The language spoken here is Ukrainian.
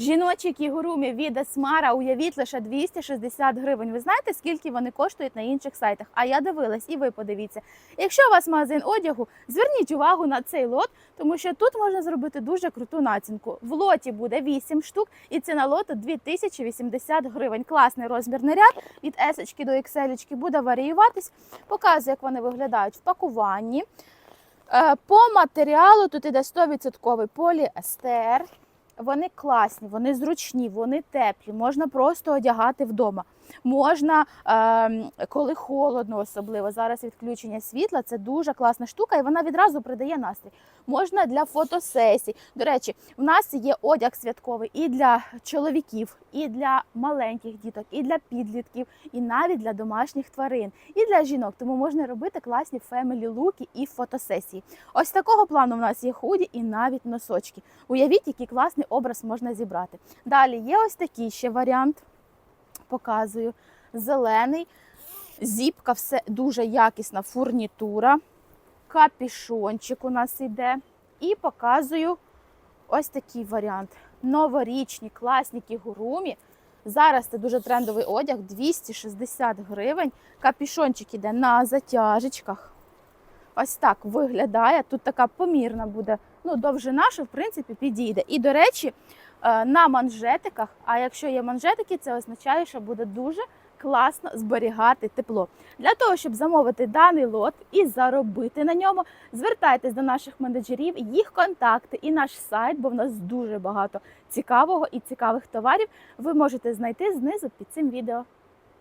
Жіночі кігурумі від Esmara, уявіть лише 260 гривень. Ви знаєте, скільки вони коштують на інших сайтах? А я дивилась, і ви подивіться. Якщо у вас магазин одягу, зверніть увагу на цей лот, тому що тут можна зробити дуже круту націнку. В лоті буде 8 штук, і ціна лоту 2080 гривень. Класний розмірний ряд від S до XL буде варіюватись. Показую, як вони виглядають в пакуванні. Е, По матеріалу тут іде 100% поліестер. Вони класні, вони зручні, вони теплі. Можна просто одягати вдома. Можна, е, коли холодно, особливо зараз відключення світла, це дуже класна штука, і вона відразу придає настрій. Можна для фотосесій. До речі, в нас є одяг святковий і для чоловіків, і для маленьких діток, і для підлітків, і навіть для домашніх тварин, і для жінок. Тому можна робити класні фемелі луки і фотосесії. Ось такого плану в нас є худі і навіть носочки. Уявіть, який класний образ можна зібрати. Далі є ось такий ще варіант. Показую. Зелений. Зіпка, все дуже якісна фурнітура. Капішончик у нас іде. І показую ось такий варіант. Новорічні, класні кігурумі. Зараз це дуже трендовий одяг, 260 гривень. Капішончик іде на затяжечках. Ось так виглядає. Тут така помірна буде ну, довжина, що в принципі підійде. І, до речі, е, на манжетиках, а якщо є манжетики, це означає, що буде дуже класно зберігати тепло. Для того, щоб замовити даний лот і заробити на ньому, звертайтесь до наших менеджерів, їх контакти і наш сайт, бо в нас дуже багато цікавого і цікавих товарів ви можете знайти знизу під цим відео.